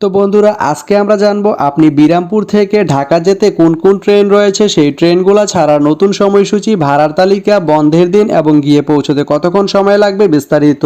তো বন্ধুরা, আজকে আমরা জানব আপনি বিরামপুর থেকে ঢাকা যেতে কোন কোন ট্রেন রয়েছে? সেই ট্রেনগুলো ছাড়া নতুন সময়সূচি, ভাড়ার তালিকা, বন্ধের দিন এবং গিয়ে পৌঁছতে কতক্ষণ সময় লাগবে বিস্তারিত।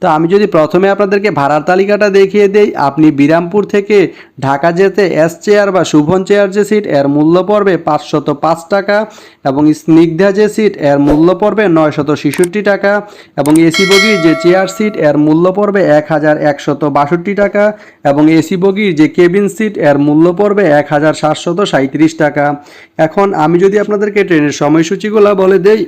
তো আমি যদি প্রথমে আপনাদেরকে ভাড়ার তালিকাটা দেখিয়ে দেই, আপনি বিরামপুর থেকে ঢাকা যেতে এস চেয়ার বা শুভন চেয়ার যে সিট এর মূল্য পড়বে পাঁচশত পাঁচ টাকা এবং স্নিগ্ধা যে সিট এর মূল্য পড়বে নয়শত ছেষট্টি টাকা এবং এসি বগির যে চেয়ার সিট এর মূল্য পড়বে এক হাজার একশত বাষট্টি টাকা এবং এসি বগির যে কেবিন সিট, এর মূল্য পড়বে এক হাজার সাতশত সাঁত্রিশ টাকা। এখন আমি যদি আপনাদেরকে ট্রেনের সময়সূচিগুলো বলে দেই।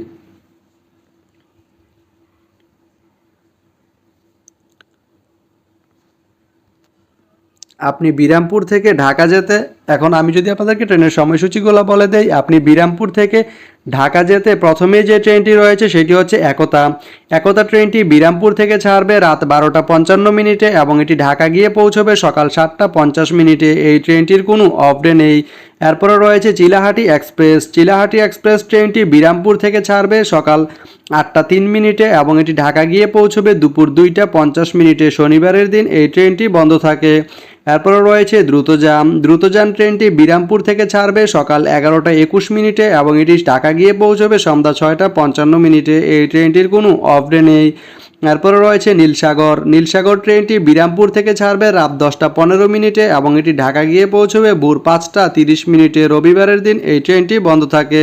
আপনি বিরামপুর থেকে ঢাকা যেতে, এখন আমি যদি আপনাদেরকে ট্রেনের সময়সূচিগুলো বলে দেই, আপনি বিরামপুর থেকে ঢাকা যেতে প্রথমে যে ট্রেনটি রয়েছে সেটি হচ্ছে একতা। একতা ট্রেনটি বিরামপুর থেকে ছাড়বে রাত বারোটা পঞ্চান্ন মিনিটে এবং এটি ঢাকা গিয়ে পৌঁছবে সকাল সাতটা পঞ্চাশ মিনিটে। এই ট্রেনটির কোনো অফ ডে নেই। এরপরে রয়েছে চিলাহাটি এক্সপ্রেস। চিলাহাটি এক্সপ্রেস ট্রেনটি বিরামপুর থেকে ছাড়বে সকাল আটটা তিন মিনিটে এবং এটি ঢাকা গিয়ে পৌঁছবে দুপুর দুইটা পঞ্চাশ মিনিটে। শনিবারের দিন এই ট্রেনটি বন্ধ থাকে। এরপরে রয়েছে দ্রুতযান। দ্রুতযান ট্রেনটি বিরামপুর থেকে ছাড়বে সকাল এগারোটা একুশ মিনিটে এবং এটি ঢাকা গিয়ে পৌঁছবে সন্ধ্যা ছয়টা পঞ্চান্ন মিনিটে। এই ট্রেনটির কোনো অফ ডে নেই। এরপরে রয়েছে নীলসাগর। নীলসাগর ট্রেনটি বিরামপুর থেকে ছাড়বে রাত দশটা পনেরো মিনিটে এবং এটি ঢাকা গিয়ে পৌঁছবে ভোর পাঁচটা তিরিশ মিনিটে। রবিবারের দিন এই ট্রেনটি বন্ধ থাকে।